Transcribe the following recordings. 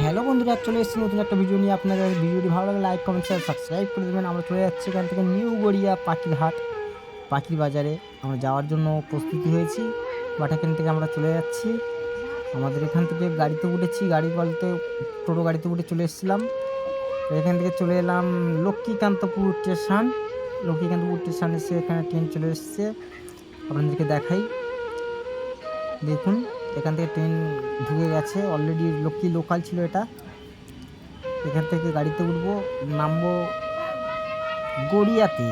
Hello বন্ধুরা, চলে এসেছি নতুন একটা ভিডিও নিয়ে। আপনাদের ভিডিওটি ভালো লাগে লাইক কমেন্ট শেয়ার সাবস্ক্রাইব করে দেবেন। আমরা চলে যাচ্ছি এখান থেকে নিউ গড়িয়া পাখির হাট, পাখির বাজারে। আমরা যাওয়ার জন্য প্রস্তুতি হয়েছি বাট এখান থেকে আমরা চলে যাচ্ছি। আমাদের এখান থেকে গাড়িতে উঠেছি, গাড়ি বলতে টোটো গাড়িতে উঠে চলে এসেছিলাম। এখান থেকে চলে এলাম লক্ষ্মীকান্তপুর স্টেশন লক্ষ্মীকান্তপুর স্টেশন এসে এখানে ট্রেন চলে এসেছে। আপনাদেরকে দেখাই। দেখুন। এখান থেকে ট্রেন ঢুকে গেছে। অলরেডি লক্ষ্মী লোকাল ছিল এটা। এখান থেকে গাড়িতে উঠবো। নামবো গড়িয়াতে।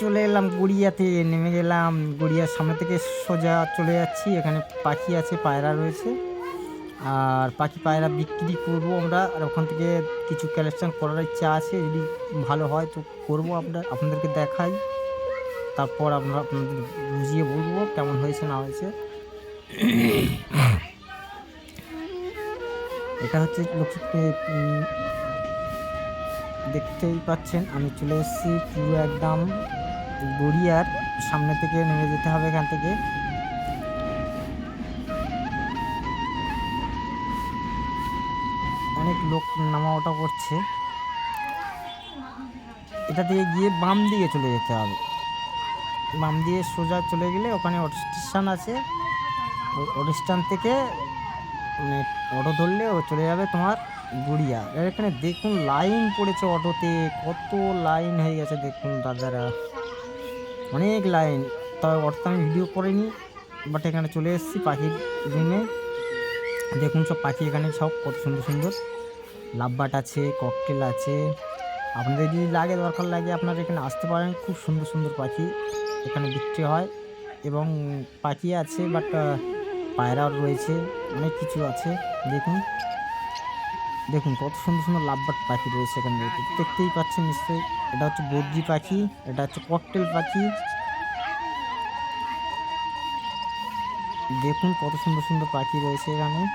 চলে এলাম গড়িয়াতে। নেমে গেলাম। গড়িয়ার সামনে থেকে সোজা চলে যাচ্ছি। এখানে পাখি আছে, পায়রা রয়েছে। আর পাখি, পায়রা বিক্রি করব আমরা। আর ওখান থেকে কিছু কালেকশন করার ইচ্ছা আছে। যদি ভালো হয় তো করব। আমরা আপনাদেরকে দেখাই। তারপর আমরা আপনাদের বুঝিয়ে বলব কেমন হয়েছে, না হয়েছে। এটা হচ্ছে দেখতেই পাচ্ছেন, আমি চলে এসেছি পুরো একদম গড়িয়ার, সামনে থেকে নেমে যেতে হবে এখান থেকে। অনেক লোক নামা ওঠা করছে। এটা দিয়ে গিয়ে বাম দিকে চলে যেতে হবে। বাম দিয়ে সোজা চলে গেলে ওখানে অটো স্টেশন আছে। অটো স্ট্যান্ড থেকে মানে অটো ধরলে ও চলে যাবে তোমার গুড়িয়া। এর এখানে দেখুন লাইন পড়েছে অটোতে কত লাইন হয়ে গেছে দেখুন দাদারা। অনেক লাইন তবে অটোতে আমি ভিডিও করিনি বাট এখানে চলে এসেছি পাখির রুমে দেখুন সব পাখি এখানে সব কত সুন্দর সুন্দর। লাভবাট আছে ককটেল আছে। আপনাদের যদি লাগে, দরকার লাগে আপনারা এখানে আসতে পারেন, খুব সুন্দর সুন্দর পাখি। এখানে বিক্রি হয় এবং পাখি আছে বাট পায়রাও রয়েছে, অনেক কিছু আছে। দেখুন দেখুন কত সুন্দর সুন্দর লাভবাট পাখি রয়েছে এখানে দেখতে- দেখতেই পাচ্ছেন নিশ্চয়ই, এটা হচ্ছে বদ্রি পাখি, এটা হচ্ছে ককটেল পাখি। দেখুন কত সুন্দর সুন্দর পাখি রয়েছে এখানে।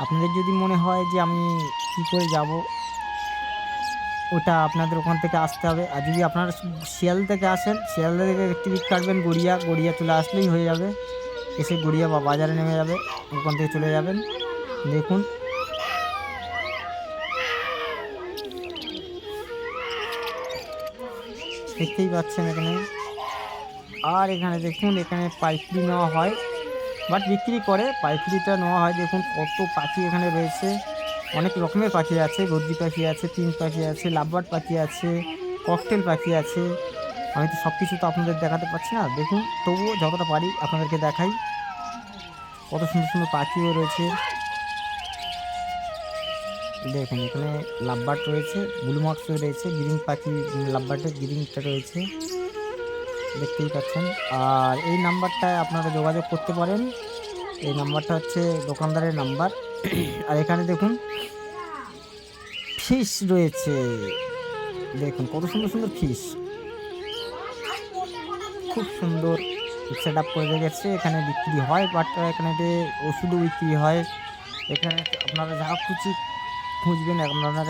আপনাদের যদি মনে হয় যে আমি কী করে যাব ওটা আপনাদের ওখান থেকে আসতে হবে। আর যদি আপনারা শিয়াল থেকে আসেন, শিয়ালদা থেকে টিকিট কাটবেন গড়িয়া। গড়িয়া চলে আসলেই হয়ে যাবে। এসে গড়িয়া বা বাজারে নেমে যাবে। ওখান থেকে চলে যাবেন। দেখুন। দেখতেই পাচ্ছেন এখানে। আর এখানে দেখুন, এখানে পাইকারি নেওয়া হয়। বাট বিক্রি করে, পাইকারিটা নেওয়া হয়। দেখুন কত পাখি এখানে রয়েছে। অনেক রকমের পাখি আছে গদ্দি পাখি আছে তিন পাখি আছে, লাভবার্ড পাখি আছে, ককটেল পাখি আছে। আমি তো সব কিছু তো আপনাদের দেখাতে পারছি না। দেখুন, তবুও যতটা পারি আপনাদেরকে দেখাই। কত সুন্দর সুন্দর পাখিও রয়েছে। দেখুন, এখানে লাভবার্ড রয়েছে ব্লু রয়েছে, গ্রিন পাখি, লাভবার্ডের গ্রিনটা রয়েছে। দেখতেই পাচ্ছেন। আর এই নাম্বারটায় আপনারা যোগাযোগ করতে পারেন। এই নাম্বারটা হচ্ছে দোকানদারের নাম্বার। আর এখানে দেখুন ফিশ রয়েছে। দেখুন, কত সুন্দর সুন্দর ফিশ খুব সুন্দর সেট আপ করে রেখেছে এখানে বিক্রি হয় বাট এখানে ওষুধও বিক্রি হয়। এখানে আপনারা যা খুশি খুঁজবেন, আপনারা